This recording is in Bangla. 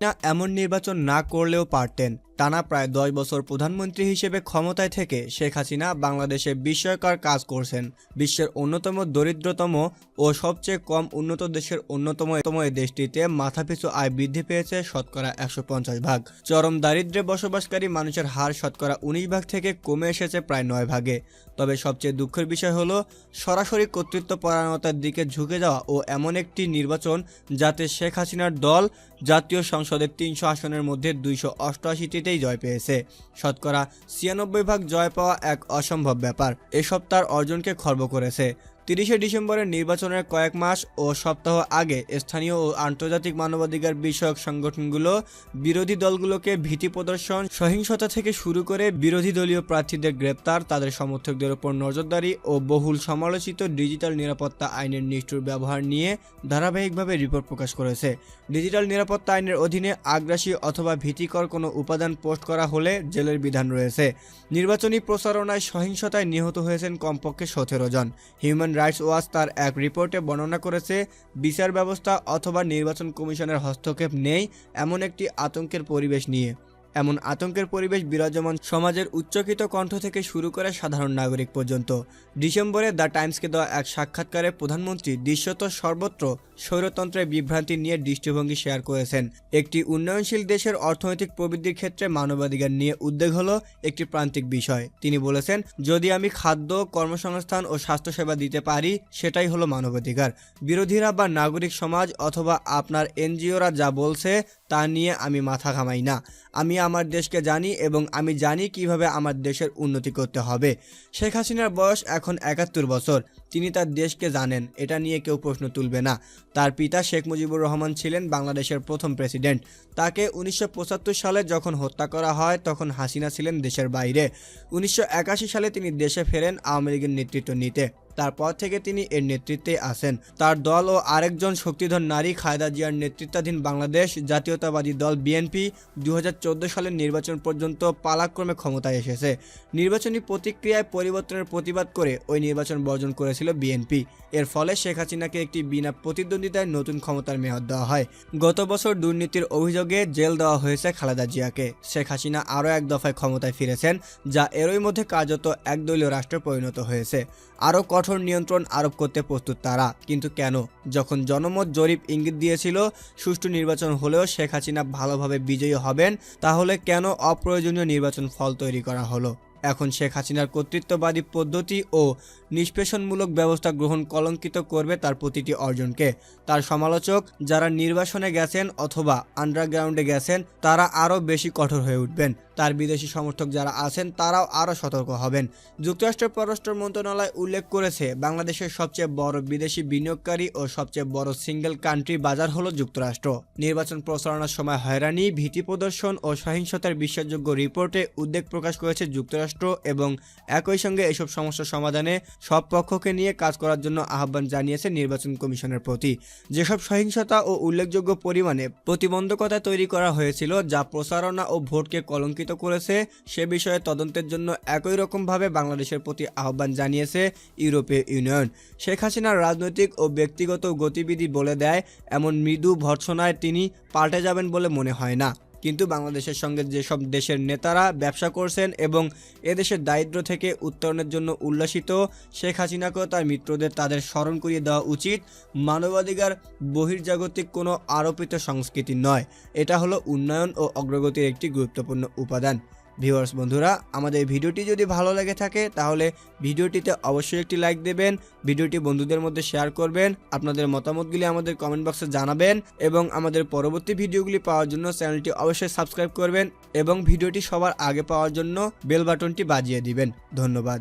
না এমন নির্বাচন না করলেও পারতেন। টানা প্রায় দশ বছর প্রধানমন্ত্রী হিসেবে ক্ষমতায় থেকে শেখ হাসিনা বাংলাদেশে বিস্ময়কর কাজ করছেন। বিশ্বের অন্যতম দরিদ্রতম ও সবচেয়ে কম উন্নত দেশের অন্যতম দেশটিতে মাথাপিছু আয় বৃদ্ধি পেয়েছে শতকরা একশো পঞ্চাশ ভাগ। চরম দারিদ্রে বসবাসকারী মানুষের হার শতকরা উনিশ ভাগ থেকে কমে এসেছে প্রায় নয় ভাগে। তবে সবচেয়ে দুঃখের বিষয় হলো, সরাসরি কর্তৃত্ব পরায়ণতার দিকে ঝুঁকে যাওয়া ও এমন একটি নির্বাচন যাতে শেখ হাসিনার দল জাতীয় সংসদের তিনশো আসনের মধ্যে দুইশো অষ্টআশিটিতেই জয় পেয়েছে। শতকরা ছিয়ানব্বই ভাগ জয় পাওয়া এক অসম্ভব ব্যাপার। এসব তার অর্জনকে খর্ব করেছে। তিরিশে ডিসেম্বরের নির্বাচনের কয়েক মাস ও সপ্তাহ আগে স্থানীয় ও আন্তর্জাতিক মানবাধিকার বিষয়ক সংগঠনগুলো বিরোধী দলগুলোকে ভীতি প্রদর্শন, সহিংসতা থেকে শুরু করে বিরোধী দলীয় প্রার্থীদের গ্রেপ্তার, তাদের সমর্থকদের ওপর নজরদারি ও বহুল সমালোচিত ডিজিটাল নিরাপত্তা আইনের নিষ্ঠুর ব্যবহার নিয়ে ধারাবাহিকভাবে রিপোর্ট প্রকাশ করেছে। ডিজিটাল নিরাপত্তা আইনের অধীনে আগ্রাসী অথবা ভীতিকর কোনো উপাদান পোস্ট করা হলে জেলের বিধান রয়েছে। নির্বাচনী প্রচারণায় সহিংসতায় নিহত হয়েছেন কমপক্ষে সতেরো জন। হিউম্যান রাইটস ওয়াচ তার এক রিপোর্টে বর্ণনা করেছে, বিচার ব্যবস্থা অথবা নির্বাচন কমিশনের হস্তক্ষেপ নেই এমন একটি আতঙ্কের পরিবেশ নিয়ে। এমন আতঙ্কের পরিবেশ বিরাজমান সমাজের উচ্চকিত কণ্ঠ থেকে শুরু করে সাধারণ নাগরিক পর্যন্ত। ডিসেম্বরে দ্য টাইমসকে দেওয়া এক সাক্ষাৎকারে প্রধানমন্ত্রী দৃশ্যত সর্বত্র স্বৈরতন্ত্রের বিভ্রান্তি নিয়ে দৃষ্টিভঙ্গি শেয়ার করেছেন। একটি উন্নয়নশীল দেশের অর্থনৈতিক প্রবৃদ্ধির ক্ষেত্রে মানবাধিকার নিয়ে উদ্বেগ হলো একটি প্রান্তিক বিষয়। তিনি বলেছেন, যদি আমি খাদ্য, কর্মসংস্থান ও স্বাস্থ্যসেবা দিতে পারি, সেটাই হলো মানবাধিকার। বিরোধীরা বা নাগরিক সমাজ অথবা আপনার এনজিওরা যা বলছে, তা নিয়ে আমি মাথা ঘামাই না। আমি আমার দেশকে জানি এবং আমি জানি কীভাবে আমার দেশের উন্নতি করতে হবে। শেখ হাসিনার বয়স এখন একাত্তর বছর। তিনি তার দেশকে জানেন, এটা নিয়ে কেউ প্রশ্ন তুলবে না। তার পিতা শেখ মুজিবুর রহমান ছিলেন বাংলাদেশের প্রথম প্রেসিডেন্ট। তাকে উনিশশো পঁচাত্তর সালে যখন হত্যা করা হয়, তখন হাসিনা ছিলেন দেশের বাইরে। উনিশশো একাশি সালে তিনি দেশে ফেরেন আওয়ামী লীগের নেতৃত্ব নিতে। তারপর থেকে তিনি এর নেতৃত্বে আসেন তার দল ও আরেকজন শক্তিধর নারী খায়দা জিয়ার নেতৃত্বাধীন বাংলাদেশ জাতীয়তাবাদী দল বিএনপি দুহাজার চোদ্দ সালের নির্বাচন পর্যন্ত পালাক্রমে ক্ষমতায় এসেছে। নির্বাচনী প্রতিক্রিয়ায় পরিবর্তনের প্রতিবাদ করে ওই নির্বাচন বর্জন করেছিল বিএনপি। এর ফলে শেখ হাসিনাকে একটি বিনা প্রতিদ্বন্দ্বিতায় নতুন ক্ষমতার মেয়াদ দেওয়া হয়। গত বছর দুর্নীতির অভিযোগে জেল দেওয়া হয়েছে খালেদা জিয়াকে। শেখ হাসিনা আরও এক দফায় ক্ষমতায় ফিরেছেন, যা এরই মধ্যে কার্যত একদলীয় রাষ্ট্রে পরিণত হয়েছে। আরও কঠোর নিয়ন্ত্রণ আরোপ করতে প্রস্তুত তারা। কিন্তু কেন? যখন জনমত জরিপ ইঙ্গিত দিয়েছিল, সুষ্ঠু নির্বাচন হলেও শেখ হাসিনা ভালোভাবে বিজয়ী হবেন, তাহলে কেন অপ্রয়োজনীয় নির্বাচন ফল তৈরি করা হলো? এখন শেখ হাসিনার কর্তৃত্ববাদী পদ্ধতি ও নিষ্পেষণমূলক ব্যবস্থা গ্রহণ কলঙ্কিত করবে তার প্রতিটি অর্জনকে। তার সমালোচক, যারা নির্বাসনে গেছেন অথবা আন্ডারগ্রাউন্ডে গেছেন, তারা আরও বেশি কঠোর হয়ে উঠবেন। তার বিদেশি সমর্থক যারা আছেন, তারাও আরও সতর্ক হবেন। যুক্তরাষ্ট্রের পররাষ্ট্র মন্ত্রণালয় উল্লেখ করেছে, বাংলাদেশের সবচেয়ে বড় বিদেশি বিনিয়োগকারী ও সবচেয়ে বড় সিঙ্গেল কান্ট্রি বাজার হলো যুক্তরাষ্ট্র। নির্বাচন প্রচারণার সময় হয়রানি, ভীতি প্রদর্শন ও সহিংসতার বিশ্বাসযোগ্য রিপোর্টে উদ্বেগ প্রকাশ করেছে যুক্তরাষ্ট্র এবং একই সঙ্গে এসব সমস্যা সমাধানে সব পক্ষকে নিয়ে কাজ করার জন্য আহ্বান জানিয়েছে নির্বাচন কমিশনের প্রতি। যেসব সহিংসতা ও উল্লেখযোগ্য পরিমাণে প্রতিবন্ধকতা তৈরি করা হয়েছিল, যা প্রচারণা ও ভোটকে কলঙ্কিত করেছে, সে বিষয়ে তদন্তের জন্য একই রকমভাবে বাংলাদেশের প্রতি আহ্বান জানিয়েছে ইউরোপীয় ইউনিয়ন। শেখ হাসিনার রাজনৈতিক ও ব্যক্তিগত গতিবিধি বলে দেয়, এমন মৃদু ভর্সনায় তিনি পাল্টে যাবেন বলে মনে হয় না। কিন্তু বাংলাদেশের সঙ্গে যেসব দেশের নেতারা ব্যবসা করছেন এবং এদেশের দারিদ্র থেকে উত্তরণের জন্য উল্লাসিত, শেখ হাসিনাকেও তার মিত্রদের তাদের স্মরণ করিয়ে দেওয়া উচিত। মানবাধিকার বহির্জাগতিক কোনো আরোপিত সংস্কৃতি নয়। এটা হলো উন্নয়ন ও অগ্রগতির একটি গুরুত্বপূর্ণ উপাদান। ভিউয়ার্স, বন্ধুরা, আমাদের ভিডিওটি যদি ভালো লেগে থাকে, তাহলে ভিডিওটিতে অবশ্যই একটি লাইক দেবেন, ভিডিওটি বন্ধুদের মধ্যে শেয়ার করবেন, আপনাদের মতামতগুলি আমাদের কমেন্ট বক্সে জানাবেন এবং আমাদের পরবর্তী ভিডিওগুলি পাওয়ার জন্য চ্যানেলটি অবশ্যই সাবস্ক্রাইব করবেন এবং ভিডিওটি সবার আগে পাওয়ার জন্য বেল বাটনটি বাজিয়ে দিবেন। ধন্যবাদ।